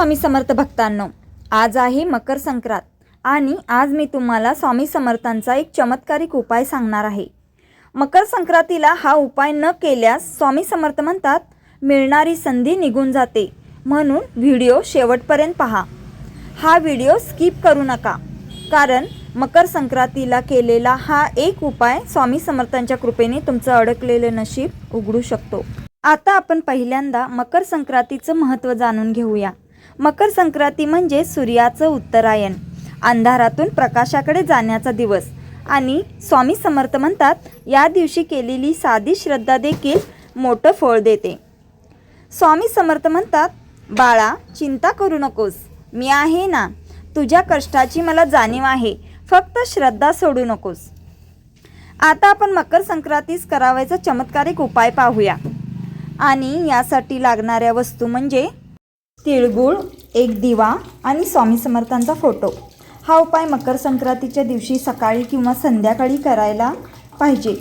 स्वामी समर्थ भक्तांनो आज आहे मकर संक्रांत आणि आज मी तुम्हाला स्वामी समर्थांचा एक चमत्कारिक उपाय सांगणार आहे. मकर संक्रांतीला हा उपाय न केल्यास स्वामी समर्थ म्हणतात मिळणारी संधी निघून जाते. म्हणून व्हिडिओ शेवटपर्यंत पहा. हा व्हिडिओ स्किप करू नका कारण मकर संक्रांतीला केलेला हा एक उपाय स्वामी समर्थांच्या कृपेने तुमचं अडकलेलं नशीब उघडू शकतो. आता आपण पहिल्यांदा मकर संक्रांतीचं महत्त्व जाणून घेऊया. मकर संक्रांती म्हणजे सूर्याचं उत्तरायण. अंधारातून प्रकाशाकडे जाण्याचा दिवस. आणि स्वामी समर्थ म्हणतात या दिवशी केलेली साधी श्रद्धा देखील मोठं फळ देते. स्वामी समर्थ म्हणतात बाळा चिंता करू नकोस. मी आहे ना. तुझ्या कष्टाची मला जाणीव आहे. फक्त श्रद्धा सोडू नकोस. आता आपण मकर संक्रांतीस करावायचा चमत्कारिक उपाय पाहूया. आणि यासाठी लागणाऱ्या वस्तू म्हणजे तिळगुळ एक दिवा आणि स्वामी समर्थांचा फोटो. हा उपाय मकर संक्रांतीच्या दिवशी सकाळी किंवा संध्याकाळी करायला पाहिजे.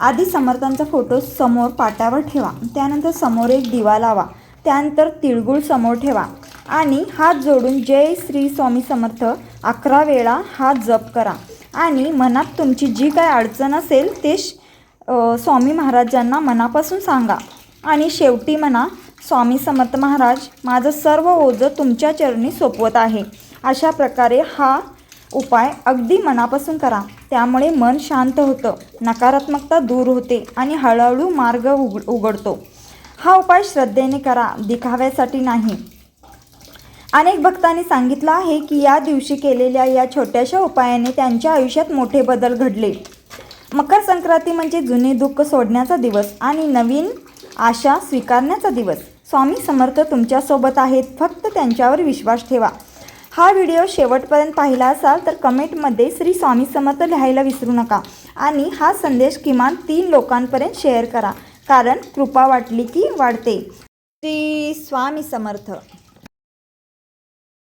आधी समर्थांचा फोटो समोर पाटावर ठेवा. त्यानंतर समोर एक दिवा लावा. त्यानंतर तिळगुळ समोर ठेवा. आणि हात जोडून जय श्री स्वामी समर्थ अकरा वेळा हात जप करा. आणि मनात तुमची जी काय अडचण असेल ते स्वामी महाराजांना मनापासून सांगा. आणि शेवटी म्हणा स्वामी समर्थ महाराज माझं सर्व ओझं तुमच्या चरणी सोपवत आहे. अशा प्रकारे हा उपाय अगदी मनापासून करा. त्यामुळे मन शांत होतं नकारात्मकता दूर होते आणि हळूहळू मार्ग उग उघडतो. हा उपाय श्रद्धेने करा दिखाव्यासाठी नाही. अनेक भक्तांनी सांगितलं आहे की या दिवशी केलेल्या या छोट्याशा उपायाने त्यांच्या आयुष्यात मोठे बदल घडले. मकर संक्रांती म्हणजे जुने दुःख सोडण्याचा दिवस आणि नवीन आशा स्वीकारण्याचा दिवस. स्वामी समर्थ तुमच्यासोबत आहेत. फक्त त्यांच्यावर विश्वास ठेवा. हा व्हिडिओ शेवटपर्यंत पाहिला असाल तर कमेंटमध्ये श्री स्वामी समर्थ लिहायला विसरू नका आणि हा संदेश किमान तीन लोकांपर्यंत शेअर करा. कारण कृपा वाटली की वाढते. श्री स्वामी समर्थ.